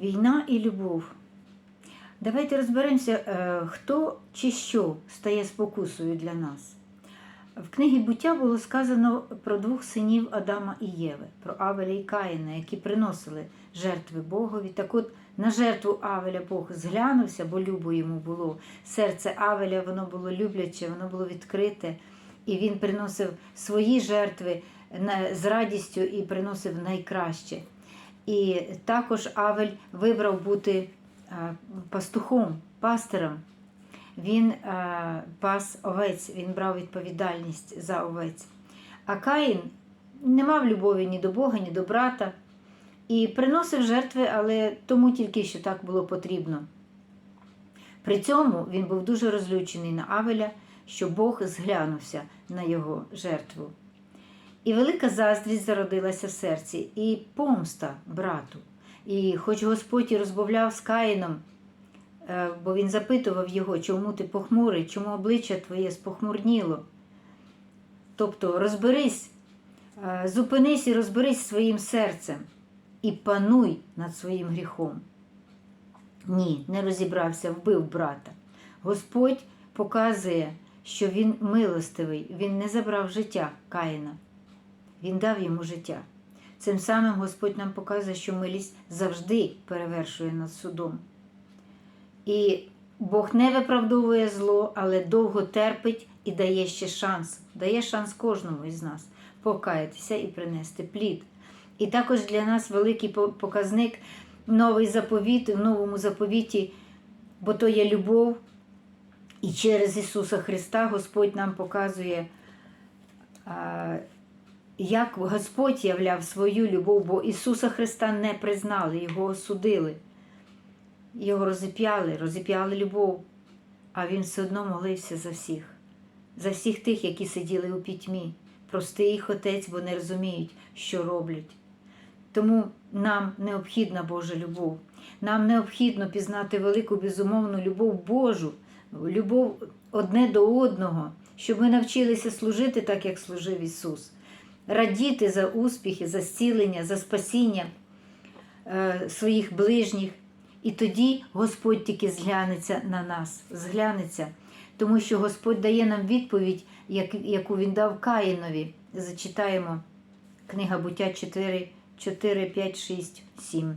Війна і любов. Давайте розберемося, е, хто чи що стає спокусою для нас. В книгі буття було сказано про двох синів Адама і Єви, про Авеля і Каїна, які приносили жертви Богові. Так от на жертву Авеля Бог зглянувся, бо любо йому було. Серце Авеля воно було любляче, воно було відкрите, і він приносив свої жертви з радістю і приносив найкраще. І також Авель вибрав бути е, пастухом, пастиром. Він е, пас овець, він брав відповідальність за овець. А Каїн не мав любові ні до Бога, ні до брата. І приносив жертви, але тому тільки, що так було потрібно. При цьому він був дуже розлючений на Авеля, що Бог зглянувся на його жертву. І велика заздрість зародилася в серці, і помста брату. І хоч Господь і розмовляв з Каїном, е, бо він запитував його, чому ти похмурий, чому обличчя твоє спохмурніло. Тобто розберись, е, зупинись і розберись своїм серцем і пануй над своїм гріхом. Ні, не розібрався, вбив брата. Господь показує, що він милостивий, він не забрав життя Каїна, він дав йому життя. Цим самим Господь нам показує, що милість завжди перевершує над судом. І Бог не виправдовує зло, але довго терпить і дає ще шанс. Дає шанс кожному із нас покаятися і принести плід. І також для нас великий показник новий заповіт в новому заповіті, бо то є любов. І через Ісуса Христа Господь нам показує, як Господь являв свою любов, бо Ісуса Христа не признали, Його осудили, Його розіп'яли, розіп'яли любов, а Він все одно молився за всіх, за всіх тих, які сиділи у пітьмі. Прости їх Отець, бо не розуміють, що роблять. Тому нам необхідна Божа любов. Нам необхідно пізнати велику безумовну любов Божу, любов одне до одного, щоб ми навчилися служити так, як служив Ісус, радіти за успіхи, за зцілення, за спасіння е, своїх ближніх. І тоді Господь тільки зглянеться на нас, зглянеться, тому що Господь дає нам відповідь, як- яку Він дав Каїнові. Зачитаємо книга буття 4, 4, 5, 6, 7.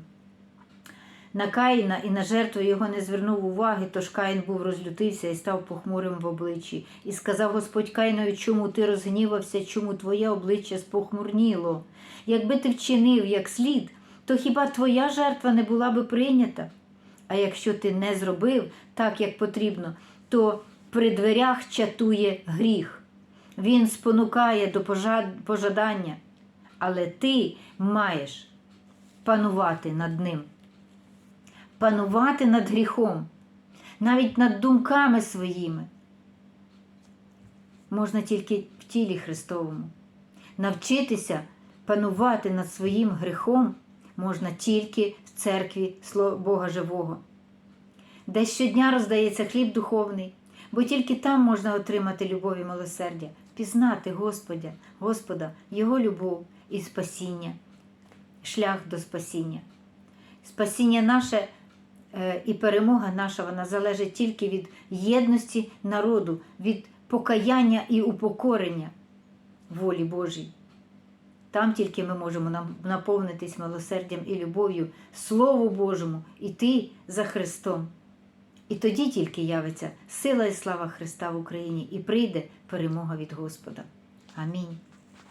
На Каїна і на жертву його не звернув уваги, тож Каїн був розлютився і став похмурим в обличчі. І сказав Господь Каїнові, чому ти розгнівався, чому твоє обличчя спохмурніло? Якби ти вчинив як слід, то хіба твоя жертва не була би прийнята? А якщо ти не зробив так, як потрібно, то при дверях чатує гріх. Він спонукає до пожадання, але ти маєш панувати над ним панувати над гріхом, навіть над думками своїми. Можна тільки в тілі Христовому. Навчитися панувати над своїм гріхом можна тільки в церкві Бога Живого, де щодня роздається хліб духовний, бо тільки там можна отримати любов і милосердя, пізнати Господя, Господа, Його любов і спасіння, шлях до спасіння. Спасіння наше і перемога наша вона залежить тільки від єдності народу, від покаяння і упокорення волі Божій. Там тільки ми можемо наповнитись милосердям і любов'ю, Слову Божому, іти за Христом. І тоді тільки явиться сила і слава Христа в Україні, і прийде перемога від Господа. Амінь.